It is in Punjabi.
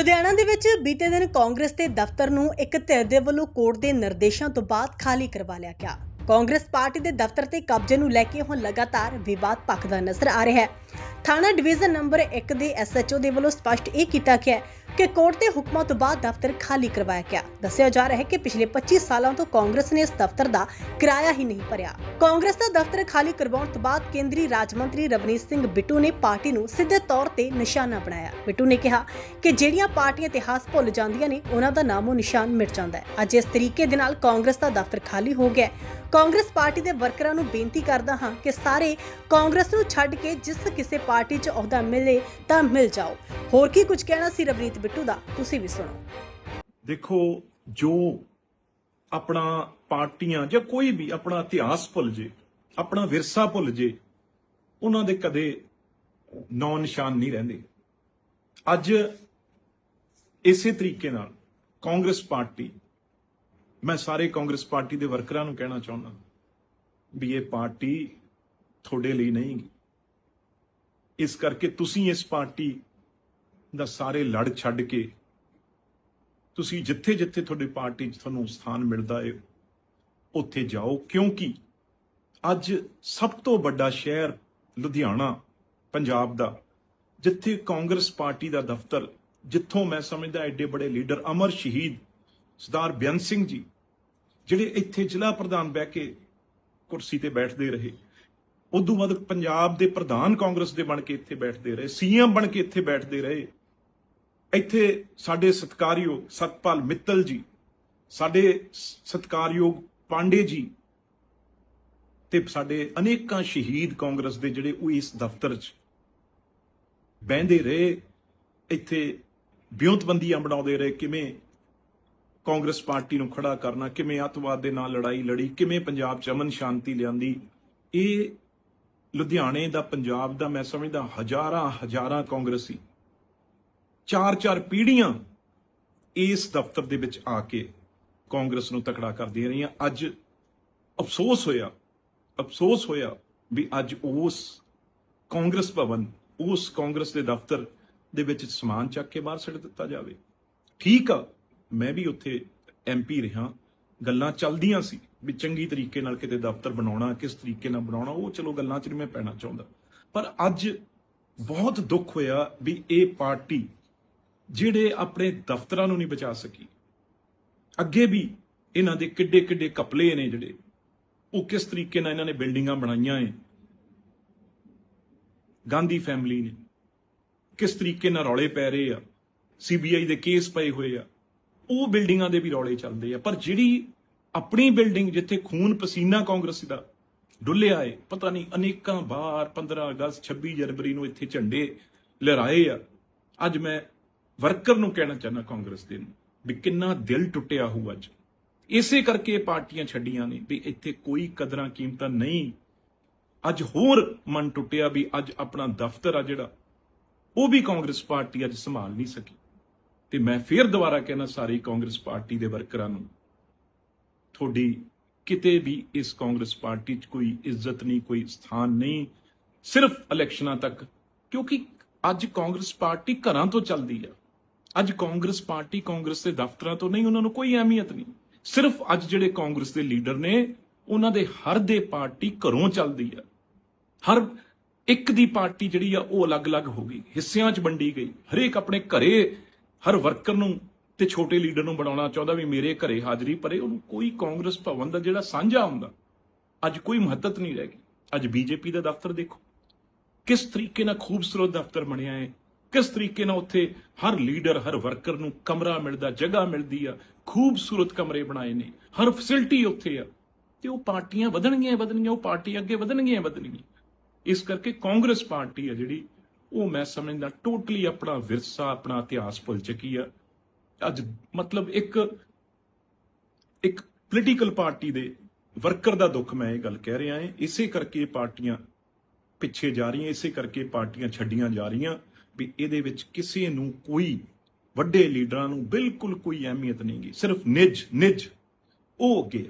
ਲੁਧਿਆਣਾ ਦੇ ਵਿੱਚ ਬੀਤੇ ਦਿਨ ਕਾਂਗਰਸ ਦੇ ਦਫ਼ਤਰ ਨੂੰ ਇੱਕ ਧਿਰ ਦੇ ਵੱਲੋਂ ਕੋਰਟ ਦੇ ਨਿਰਦੇਸ਼ਾਂ ਤੋਂ ਬਾਅਦ ਖਾਲੀ ਕਰਵਾ ਲਿਆ ਗਿਆ। ਕਾਂਗਰਸ ਪਾਰਟੀ ਦੇ ਦਫ਼ਤਰ ਤੇ ਕਬਜ਼ੇ ਨੂੰ ਲੈ ਕੇ ਹੁਣ ਲਗਾਤਾਰ ਵਿਵਾਦ ਭਖਦਾ ਨਜ਼ਰ ਆ ਰਿਹਾ ਹੈ। ਥਾਣਾ ਡਿਵੀਜ਼ਨ ਨੰਬਰ 1 ਦੇ ਐਸਐਚਓ ਦੇ ਵੱਲੋਂ ਸਪਸ਼ਟ ਇਹ ਕੀਤਾ ਗਿਆ ਹੈ ਕਿ ਕੋਰਟ ਦੇ ਹੁਕਮਾਂ ਤੋਂ ਬਾਅਦ ਦਫ਼ਤਰ ਖਾਲੀ ਕਰਵਾਇਆ ਗਿਆ। ਦੱਸਿਆ ਜਾ ਰਿਹਾ ਹੈ ਕਿ ਪਿਛਲੇ 25 ਸਾਲਾਂ ਤੋਂ ਕਾਂਗਰਸ ਨੇ ਇਸ ਦਫ਼ਤਰ ਦਾ ਕਿਰਾਇਆ ਹੀ ਨਹੀਂ ਭਰਿਆ। ਕਾਂਗਰਸ ਦਾ ਦਫ਼ਤਰ ਖਾਲੀ ਕਰਵਾਉਣ ਤੋਂ ਬਾਅਦ ਕੇਂਦਰੀ ਰਾਜ ਮੰਤਰੀ ਰਵਨੀਤ ਸਿੰਘ ਬਿੱਟੂ ਨੇ ਪਾਰਟੀ ਨੂੰ ਸਿੱਧੇ ਤੌਰ ਤੇ ਨਿਸ਼ਾਨਾ ਬਣਾਇਆ। ਬਿੱਟੂ ਨੇ ਕਿਹਾ ਕਿ ਜਿਹੜੀਆਂ ਪਾਰਟੀਆਂ ਇਤਿਹਾਸ ਭੁੱਲ ਜਾਂਦੀਆਂ ਨੇ, ਉਹਨਾਂ ਦਾ ਨਾਮੋ ਨਿਸ਼ਾਨ ਮਿਟ ਜਾਂਦਾ ਹੈ। ਅੱਜ ਇਸ ਤਰੀਕੇ ਦੇ ਨਾਲ ਕਾਂਗਰਸ ਦਾ ਦਫ਼ਤਰ ਖਾਲੀ ਹੋ ਗਿਆ ਕਾਂਗਰਸ ਪਾਰਟੀ ਦੇ ਵਰਕਰਾਂ ਨੂੰ ਬੇਨਤੀ ਕਰਦਾ ਹਾਂ ਕਿ ਸਾਰੇ ਕਾਂਗਰਸ ਨੂੰ ਛੱਡ ਕੇ ਜਿਸ ਕਿਸੇ ਪਾਰਟੀ 'ਚ ਅਹੁਦਾ ਮਿਲੇ ਤਾਂ ਮਿਲ ਜਾਓ। ਹੋਰ ਕੀ ਕੁਝ ਕਹਿਣਾ ਸੀ ਰਵਨੀਤ ਬਿੱਟੂ ਦਾ? ਤੁਸੀਂ ਵੀ ਸੁਣੋ। ਦੇਖੋ, ਜੋ ਆਪਣਾ ਪਾਰਟੀਆਂ ਜਾਂ ਕੋਈ ਵੀ ਆਪਣਾ ਇਤਿਹਾਸ ਭੁੱਲ ਜੇ, ਆਪਣਾ ਵਿਰਸਾ ਭੁੱਲ ਜੇ, ਉਹਨਾਂ ਦੇ ਕਦੇ ਨੌ ਨਿਸ਼ਾਨ ਨਹੀਂ ਰਹਿੰਦੇ। ਅੱਜ ਇਸੇ ਤਰੀਕੇ ਨਾਲ ਕਾਂਗਰਸ ਪਾਰਟੀ, ਮੈਂ ਸਾਰੇ ਕਾਂਗਰਸ ਪਾਰਟੀ ਦੇ ਵਰਕਰਾਂ ਨੂੰ ਕਹਿਣਾ ਚਾਹੁੰਦਾ ਵੀ ਇਹ ਪਾਰਟੀ ਤੁਹਾਡੇ ਲਈ ਨਹੀਂ ਇਸ ਕਰਕੇ ਤੁਸੀਂ ਇਸ ਪਾਰਟੀ ਦਾ ਸਾਰੇ ਲੜ ਛੱਡ ਕੇ ਤੁਸੀਂ ਜਿੱਥੇ ਜਿੱਥੇ ਤੁਹਾਡੀ ਪਾਰਟੀ 'ਚ ਤੁਹਾਨੂੰ ਸਥਾਨ ਮਿਲਦਾ ਹੈ ਉੱਥੇ ਜਾਓ। ਕਿਉਂਕਿ ਅੱਜ ਸਭ ਤੋਂ ਵੱਡਾ ਸ਼ਹਿਰ ਲੁਧਿਆਣਾ, ਪੰਜਾਬ ਦਾ, ਜਿੱਥੇ ਕਾਂਗਰਸ ਪਾਰਟੀ ਦਾ ਦਫ਼ਤਰ, ਜਿੱਥੋਂ ਮੈਂ ਸਮਝਦਾ ਐਡੇ ਬੜੇ ਲੀਡਰ ਅਮਰ ਸ਼ਹੀਦ ਸਰਦਾਰ ਬੇਅੰਤ ਸਿੰਘ ਜੀ, ਜਿਹੜੇ ਇੱਥੇ ਜ਼ਿਲ੍ਹਾ ਪ੍ਰਧਾਨ ਬਹਿ ਕੇ ਕੁਰਸੀ ਤੇ ਬੈਠਦੇ ਰਹੇ। ਉਦੋਂ ਬਾਅਦ ਪੰਜਾਬ ਦੇ ਪ੍ਰਧਾਨ ਕਾਂਗਰਸ ਦੇ ਬਣ ਕੇ ਇੱਥੇ ਬੈਠਦੇ ਰਹੇ, ਸੀਐਮ ਬਣ ਕੇ ਇੱਥੇ ਬੈਠਦੇ ਰਹੇ। ਇੱਥੇ ਸਾਡੇ ਸਤਕਾਰਯੋਗ ਸਤਪਾਲ ਮਿੱਤਲ ਜੀ, ਸਾਡੇ ਸ- ਸਤਿਕਾਰਯੋਗ ਪਾਂਡੇ ਜੀ ਤੇ ਸਾਡੇ ਅਨੇਕਾਂ ਸ਼ਹੀਦ ਕਾਂਗਰਸ ਦੇ ਜਿਹੜੇ ਉਹ ਇਸ ਦਫ਼ਤਰ 'ਚ ਬਹਿੰਦੇ ਰਹੇ, ਇੱਥੇ ਵਿਉਂਤਬੰਦੀਆਂ ਬਣਾਉਂਦੇ ਰਹੇ, ਕਿਵੇਂ ਕਾਂਗਰਸ ਪਾਰਟੀ ਨੂੰ ਖੜਾ ਕਰਨਾ, ਕਿਵੇਂ ਅੱਤਵਾਦ ਦੇ ਨਾਲ ਲੜਾਈ ਲੜੀ, ਕਿਵੇਂ ਪੰਜਾਬ 'ਚ ਅਮਨ ਸ਼ਾਂਤੀ ਲਿਆਂਦੀ। ਇਹ ਲੁਧਿਆਣੇ ਦਾ, ਪੰਜਾਬ ਦਾ, ਮੈਂ ਸਮਝਦਾ ਹਜ਼ਾਰਾਂ ਹਜ਼ਾਰਾਂ ਕਾਂਗਰਸੀ ਚਾਰ ਚਾਰ ਪੀੜ੍ਹੀਆਂ ਇਸ ਦਫ਼ਤਰ ਦੇ ਵਿੱਚ ਆ ਕੇ ਕਾਂਗਰਸ ਨੂੰ ਤਕੜਾ ਕਰਦੀਆਂ ਰਹੀਆਂ। ਅੱਜ ਅਫਸੋਸ ਹੋਇਆ ਅਫਸੋਸ ਹੋਇਆ ਵੀ ਅੱਜ ਉਸ ਕਾਂਗਰਸ ਭਵਨ, ਉਸ ਕਾਂਗਰਸ ਦੇ ਦਫ਼ਤਰ ਦੇ ਵਿੱਚ ਸਮਾਨ ਚੱਕ ਕੇ ਬਾਹਰ ਸੁੱਟ ਦਿੱਤਾ ਜਾਵੇ। ਠੀਕ ਆ, ਮੈਂ ਵੀ ਉੱਥੇ ਐਮਪੀ ਰਿਹਾ। ਗੱਲਾਂ ਚੱਲਦੀਆਂ ਸੀ ਵੀ ਚੰਗੀ ਤਰੀਕੇ ਨਾਲ ਕਿਤੇ ਦਫ਼ਤਰ ਬਣਾਉਣਾ, ਕਿਸ ਤਰੀਕੇ ਨਾਲ ਬਣਾਉਣਾ, ਉਹ ਚਲੋ ਗੱਲਾਂ 'ਚ ਨਹੀਂ ਮੈਂ ਪੈਣਾ ਚਾਹੁੰਦਾ। ਪਰ ਅੱਜ ਬਹੁਤ ਦੁੱਖ ਹੋਇਆ ਵੀ ਇਹ ਪਾਰਟੀ ਜਿਹੜੇ ਆਪਣੇ ਦਫ਼ਤਰਾਂ ਨੂੰ ਨਹੀਂ ਬਚਾ ਸਕੀ। ਅੱਗੇ ਵੀ ਇਹਨਾਂ ਦੇ ਕਿੱਡੇ ਕਿੱਡੇ ਕਪਲੇ ਨੇ ਜਿਹੜੇ। ਉਹ ਕਿਸ ਤਰੀਕੇ ਨਾਲ ਇਹਨਾਂ ਨੇ ਬਿਲਡਿੰਗਾਂ ਬਣਾਈਆਂ ਏ। ਗਾਂਧੀ ਫੈਮਿਲੀ ਨੇ। ਕਿਸ ਤਰੀਕੇ ਨਾਲ ਰੌਲੇ ਪੈ ਰਹੇ ਆ। ਸੀਬੀਆਈ ਦੇ ਕੇਸ ਪਏ ਹੋਏ ਆ। ਉਹ ਬਿਲਡਿੰਗਾਂ ਦੇ ਵੀ ਰੌਲੇ ਚੱਲਦੇ ਆ। ਪਰ ਜਿਹੜੀ ਆਪਣੀ ਬਿਲਡਿੰਗ ਜਿੱਥੇ ਖੂਨ ਪਸੀਨਾ ਕਾਂਗਰਸ ਦਾ ਡੁੱਲਿਆ ਏ, ਪਤਾ ਨਹੀਂ ਅਨੇਕਾਂ ਵਾਰ 15 ਅਗਸਤ 26 ਜਨਵਰੀ ਨੂੰ ਇੱਥੇ ਝੰਡੇ ਲਹਿਰਾਏ ਆ। ਅੱਜ ਮੈਂ ਵਰਕਰ ਨੂੰ ਕਹਿਣਾ ਚਾਹੁੰਦਾ ਕਾਂਗਰਸ ਦੇ ਨੂੰ ਵੀ ਕਿੰਨਾ ਦਿਲ ਟੁੱਟਿਆ ਹੋਊ ਅੱਜ। ਇਸੇ ਕਰਕੇ ਪਾਰਟੀਆਂ ਛੱਡੀਆਂ ਨੇ ਵੀ ਇੱਥੇ ਕੋਈ ਕਦਰਾਂ ਕੀਮਤਾਂ ਨਹੀਂ। ਅੱਜ ਹੋਰ ਮਨ ਟੁੱਟਿਆ ਵੀ ਅੱਜ ਆਪਣਾ ਦਫ਼ਤਰ ਆ ਜਿਹੜਾ, ਉਹ ਵੀ ਕਾਂਗਰਸ ਪਾਰਟੀ ਅੱਜ ਸੰਭਾਲ ਨਹੀਂ ਸਕੀ। ਤੇ ਮੈਂ ਫੇਰ ਦੁਬਾਰਾ ਕਹਿਣਾ ਸਾਰੀ ਕਾਂਗਰਸ ਪਾਰਟੀ ਦੇ ਵਰਕਰਾਂ ਨੂੰ, ਤੁਹਾਡੀ ਕਿਤੇ ਵੀ ਇਸ ਕਾਂਗਰਸ ਪਾਰਟੀ 'ਚ ਕੋਈ ਇੱਜ਼ਤ ਨਹੀਂ, ਕੋਈ ਸਥਾਨ ਨਹੀਂ, ਸਿਰਫ ਇਲੈਕਸ਼ਨਾਂ ਤੱਕ, ਕਿਉਂਕਿ ਅੱਜ ਕਾਂਗਰਸ ਪਾਰਟੀ ਘਰਾਂ ਤੋਂ ਚੱਲਦੀ ਆ। ਅੱਜ ਕਾਂਗਰਸ ਪਾਰਟੀ ਕਾਂਗਰਸ ਦੇ ਦਫ਼ਤਰਾਂ ਤੋਂ ਨਹੀਂ, ਉਹਨਾਂ ਨੂੰ ਕੋਈ ਅਹਿਮੀਅਤ ਨਹੀਂ। ਸਿਰਫ ਅੱਜ ਜਿਹੜੇ ਕਾਂਗਰਸ ਦੇ ਲੀਡਰ ਨੇ, ਉਹਨਾਂ ਦੇ ਹਰ ਦੇ ਪਾਰਟੀ ਘਰੋਂ ਚੱਲਦੀ ਆ। ਹਰ ਇੱਕ ਦੀ ਪਾਰਟੀ ਜਿਹੜੀ ਆ, ਉਹ ਅਲੱਗ-ਅਲੱਗ ਹੋ ਗਈ। ਹਿੱਸਿਆਂ 'ਚ ਵੰਡੀ ਗਈ। ਹਰੇਕ ਆਪਣੇ ਘਰੇ, ਹਰ ਵਰਕਰ ਨੂੰ ਤੇ ਛੋਟੇ ਲੀਡਰ ਨੂੰ ਬਣਾਉਣਾ ਚਾਹੁੰਦਾ ਵੀ ਮੇਰੇ ਘਰੇ ਹਾਜ਼ਰੀ ਭਰੇ, ਉਹਨੂੰ ਕੋਈ ਕਾਂਗਰਸ ਭਵਨ ਦਾ ਜਿਹੜਾ ਸਾਂਝਾ ਹੁੰਦਾ, ਅੱਜ ਕੋਈ ਮਹੱਤਤ ਨਹੀਂ ਰਹਿ ਗਈ। ਅੱਜ ਬੀਜੇਪੀ ਦਾ ਦਫ਼ਤਰ ਦੇਖੋ। ਕਿਸ ਤਰੀਕੇ ਨਾਲ ਖੂਬਸੂਰਤ ਦਫ਼ਤਰ ਬਣਿਆ ਹੈ ਕਿਸ ਤਰੀਕੇ ਨਾਲ ਉੱਥੇ ਹਰ ਲੀਡਰ, ਹਰ ਵਰਕਰ ਨੂੰ ਕਮਰਾ ਮਿਲਦਾ, ਜਗ੍ਹਾ ਮਿਲਦੀ ਆ, ਖੂਬਸੂਰਤ ਕਮਰੇ ਬਣਾਏ ਨੇ, ਹਰ ਫੈਸਿਲਿਟੀ ਉੱਥੇ ਆ। ਤੇ ਉਹ ਪਾਰਟੀਆਂ ਵਧਣਗੀਆਂ ਵਧਣਗੀਆਂ, ਉਹ ਪਾਰਟੀ ਅੱਗੇ ਵਧਣਗੀਆਂ ਵਧਣਗੀਆਂ। ਇਸ ਕਰਕੇ ਕਾਂਗਰਸ ਪਾਰਟੀ ਆ ਜਿਹੜੀ, ਉਹ ਮੈਂ ਸਮਝਦਾ ਟੋਟਲੀ ਆਪਣਾ ਵਿਰਸਾ, ਆਪਣਾ ਇਤਿਹਾਸ ਭੁੱਲ ਚੁੱਕੀ ਆ। ਅੱਜ ਮਤਲਬ ਇੱਕ ਇੱਕ ਪੋਲੀਟੀਕਲ ਪਾਰਟੀ ਦੇ ਵਰਕਰ ਦਾ ਦੁੱਖ ਮੈਂ ਇਹ ਗੱਲ ਕਹਿ ਰਿਹਾ ਹਾਂ, ਇਸੇ ਕਰਕੇ ਪਾਰਟੀਆਂ ਪਿੱਛੇ ਜਾ ਰਹੀਆਂ, ਇਸੇ ਕਰਕੇ ਪਾਰਟੀਆਂ ਛੱਡੀਆਂ ਜਾ ਰਹੀਆਂ। ਵੀ ਇਹਦੇ ਵਿੱਚ ਕਿਸੇ ਨੂੰ ਕੋਈ ਵੱਡੇ ਲੀਡਰਾਂ ਨੂੰ ਬਿਲਕੁਲ ਕੋਈ ਅਹਿਮੀਅਤ ਨਹੀਂ ਗਈ ਸਿਰਫ ਨਿਜ ਨਿਜ। ਉਹ ਅੱਗੇ ਆ।